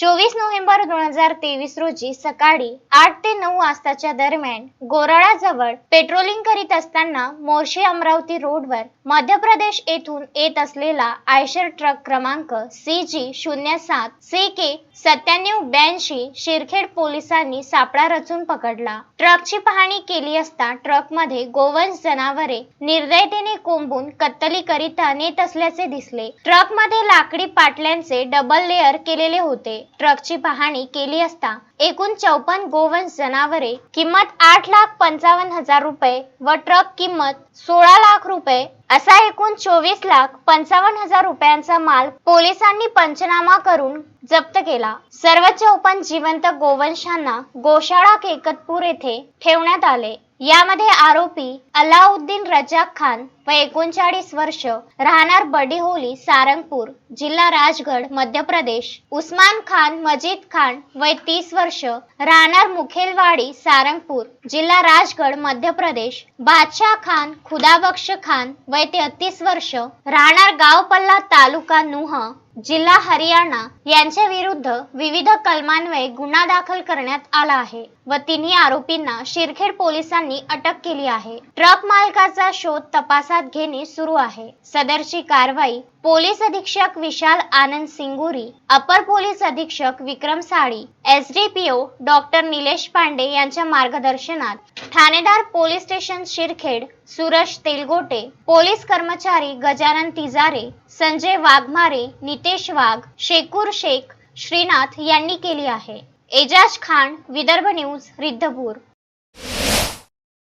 चोवीस नोव्हेंबर दोन हजार तेवीस रोजी सकाळी आठ ते नऊ वाजताच्या दरम्यान गोराळाजवळ पेट्रोलिंग करीत असताना मोर्शी अमरावती रोडवर मध्य प्रदेश येथून येत असलेला आयशर ट्रक क्रमांक सी जी शून्य सात सी के सत्त्याण्णव ब्याऐंशी शिरखेड पोलिसांनी सापळा रचून पकडला. ट्रकची पाहणी केली असता ट्रकमध्ये गोवंश जनावरे निर्दयतेने कोंबून कत्तली करिता नेत असल्याचे दिसले. ट्रकमध्ये लाकडी पाटल्यांचे डबल लेअर केलेले होते. ट्रकची पाहणी केली असता एकूण चौपन्न गोवंश जनावरे किंमत आठ लाख पंचावन्न हजार रुपये व ट्रक किंमत सोळा लाख रुपये असा एकूण चोवीस लाख पंचावन्न हजार रुपयांचा माल पोलिसांनी पंचनामा करून जप्त केला. सर्व चौपन्न जिवंत गोवंशांना गोशाळा केकतपूर येथे ठेवण्यात आले. यामध्ये आरोपी अलाउद्दीन रजाक खान व एकोणचाळीस वर्ष राहणार बडीहोली सारंगपूर जिल्हा राजगड मध्य प्रदेश उस्मान खान मजीद खान वय तीस वर्ष राहणार मुखेलवाडी सारंगपूर जिल्हा राजगड मध्य प्रदेश. बादशाह खान खुदाबक्ष खान वय तेहतीस वर्ष राहणार गावपल्ला तालुका नुह. जिल्हा हरियाणा यांच्या विरुद्ध विविध कलमान्वये गुन्हा दाखल करण्यात आला आहे व तिन्ही आरोपींना शिरखेड पोलिसांनी अटक केली आहे. ट्रक मालकाचा शोध तपासात घेणे सुरू आहे. सदरची कारवाई पोलीस अधीक्षक विशाल आनंद सिंगुरी अपर पोलीस अधीक्षक Vikram Sali S D P O doctor Nilesh Pande यांच्या मार्गदर्शनात ठाणेदार police station Shirkhed Suraj Telgote police कर्मचारी गजानन तिजारे संजय वाघमारे नितेश वाघ शेकूर शेख श्रीनाथ यांनी केली आहे. एजाज खान विदर्भ न्यूज रिद्धपूर.